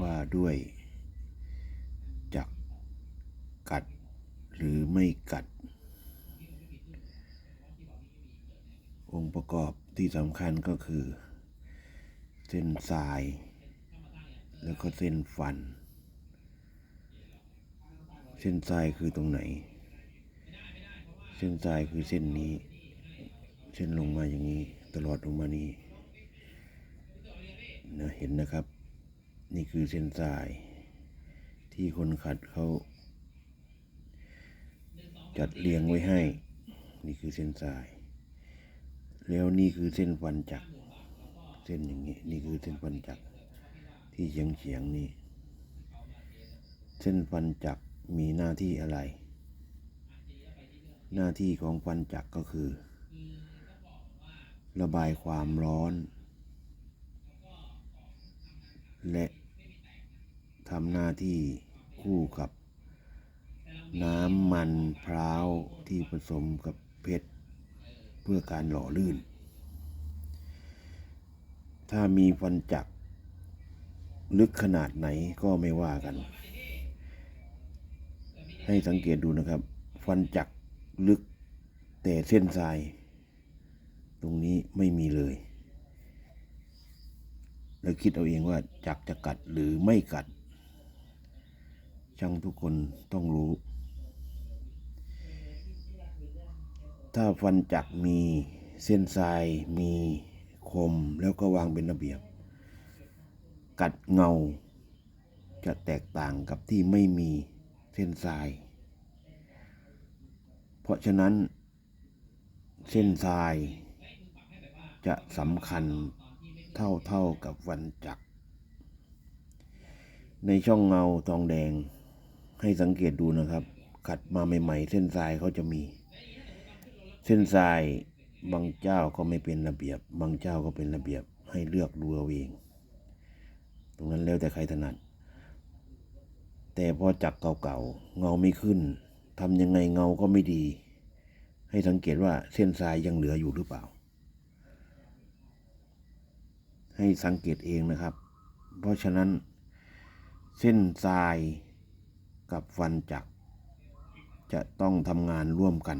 ว่าด้วย จักกัดหรือไม่กัด องค์ประกอบที่สำคัญก็คือ เส้นสาย แล้วก็เส้นฟัน เส้นสายคือตรงไหน เส้นสายคือเส้นนี้ เส้นลงมาอย่างนี้ ตลอดลงมานี้นะเห็นนะครับ นี่คือเส้นสาย ที่คนขัดเขาจัดเรียงไว้ให้ นี่คือเส้นสาย แล้วนี่คือเส้นฟันจัก เส้นอย่างนี้ นี่คือเส้นฟันจัก ที่เฉียงเฉียงๆนี่ เส้นฟันจักมีหน้าที่อะไร หน้าที่ของฟันจักก็คือ ระบายความร้อน และำหน้าที่คู่กับ น้ำมันพร้าวที่ผสมกับเพชร เพื่อการหล่อลื่น ถ้ามีฟันจักลึกขนาดไหนก็ไม่ว่ากัน ให้สังเกตดูนะครับ ฟันจักลึกแต่เส้นทราย ตรงนี้ไม่มีเลยแล้วคิดเอาเองว่าจักจะกัดหรือไม่กัด ช่างทุกคนต้องรู้ ถ้าฟันจักมีเส้นทรายมีคมแล้วก็วางเป็นระเบียบ กัดเงา จะแตกต่างกับที่ไม่มีเส้นทราย เพราะฉะนั้น เส้นทรายจะสำคัญเท่าเท่ากับฟันจักรในช่องเงาทองแดง ให้สังเกตดูนะครับ ขัดมาใหม่ ๆ เส้นทรายเขาจะมี เส้นทรายบางเจ้าก็ไม่เป็นระเบียบ บางเจ้าก็เป็นระเบียบให้เลือกดูเอาเอง ตรงนั้นแล้วแต่ใครถนัด แต่พอจักเก่าๆเงาไม่ขึ้นทำยังไงเงาก็ไม่ดี ให้สังเกตว่าเส้นทรายยังเหลืออยู่หรือเปล่า ให้สังเกตเองนะครับ เพราะฉะนั้นเส้นทราย กับฟันจักจะต้องทำงานร่วมกัน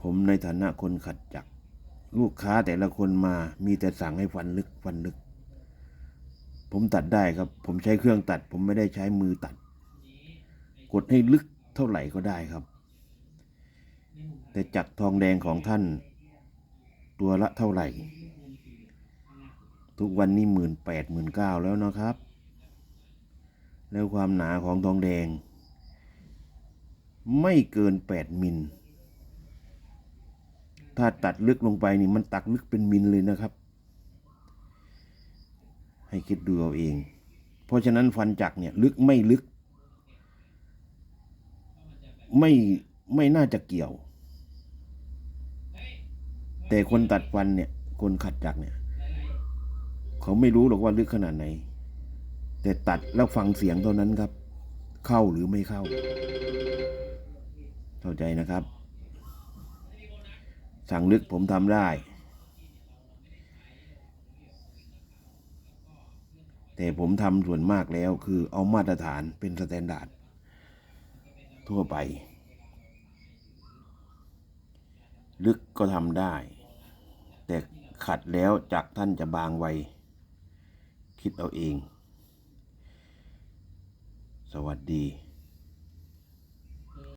ผมในฐานะคนขัดจักรลูกค้าแต่ละคนมามีแต่สั่งให้ฟันลึกฟันลึก ผมตัดได้ครับ ผมใช้เครื่องตัด ผมไม่ได้ใช้มือตัด กดให้ลึกเท่าไหร่ก็ได้ครับ แต่จักรทองแดงของท่าน ตัวละเท่าไหร่ ทุกวันนี้หมื่นแปดหมื่นเก้าแล้วนะครับ แล้วความหนาของทองแดง ไม่เกินแปดมิล ถ้าตัดลึกลงไปนี่มันตักลึกเป็นมิลเลยนะครับ ให้คิดดูเอาเอง เพราะฉะนั้นฟันจักเนี่ยลึกไม่ลึก ไม่ไม่น่าจะเกี่ยว แต่คนตัดฟันเนี่ยคนขัดจักรเนี่ย เขาไม่รู้หรอกว่าลึกขนาดไหน แต่ตัดแล้วฟังเสียงเท่านั้นครับ เข้าหรือไม่เข้า เข้าใจนะครับ สั่งลึกผมทำได้ แต่ผมทำส่วนมากแล้วคือเอามาตรฐานเป็นสแตนดาร์ดทั่วไป ลึกก็ทำได้ แต่ขัดแล้วจักท่านจะบางไว คิดเอาเอง สวัสดี